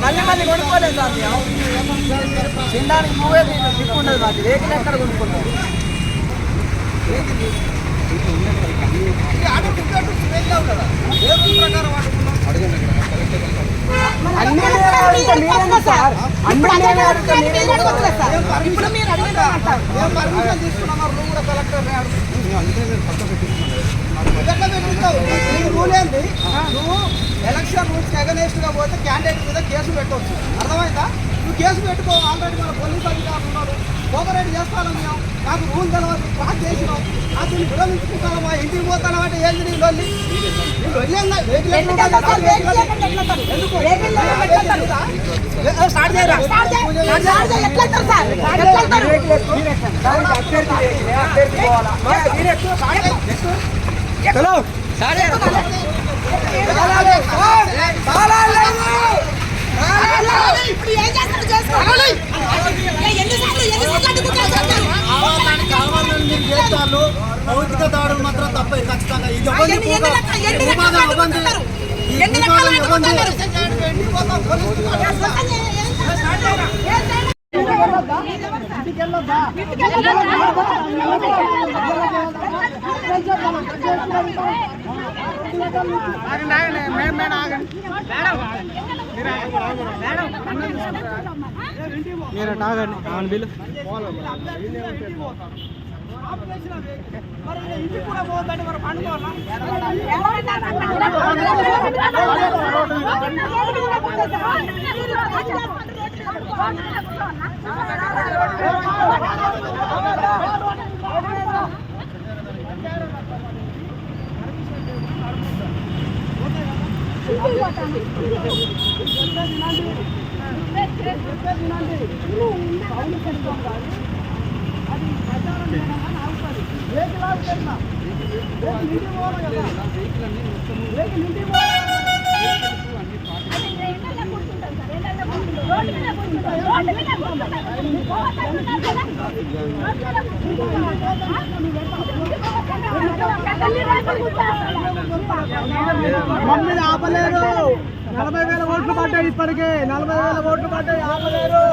మళ్ళీ మళ్ళీ కొనుక్కోలేదు సార్ తినడానికి మూవే సిక్కు ఉండదు మాకు వెహికల్ ఎక్కడ కొనుక్కుంటాం ఇప్పుడు మీరు అడిగిన అంటారు. పర్మిషన్ తీసుకున్నాం కలెక్టర్ అంతే పక్క పెట్టించుకున్నారు ఎట్లా పెట్టిస్తావు నీ రూల్ ఏంది నువ్వు ఎలక్షన్ రూల్స్ అగనేస్ట్గా పోతే క్యాండిడేట్ మీద కేసు పెట్టవచ్చు అర్థమైందా నువ్వు కేసు పెట్టుకో ఆల్రెడీ మన పోలీస్ అధికారులు ఉన్నారు కోఆపరేట్ చేస్తాను మేము నాకు రూల్ తెలవదు క్రాస్ చేసినాం నాకు దీన్ని విరమించుకుంటాను మా ఇంటికి పోతాను అంటే ఏంది నీ లొల్లి ఎందుకు चलो सारे భౌతిక దాడులు మాత్రం తప్పే ఖచ్చితంగా ఇది ఎన్ని- ఎన్ని రకాల- ఎన్ని మరి అడ్డుకుంటున్నారు? కూడా రకాలు మరి ఏ, సొంతంగా ఏ- ఏం చేస్తారు? ఏం చేయాలి? మీరు అటు ఆగండి ఆమెను బిల్లు మమ్మల్ని ఆపలేరు. నలభై వేల ఓట్లు పడ్డాయి ఇప్పటికే. నలభై వేల ఓట్లు పడ్డాయి. ఆపలేరు.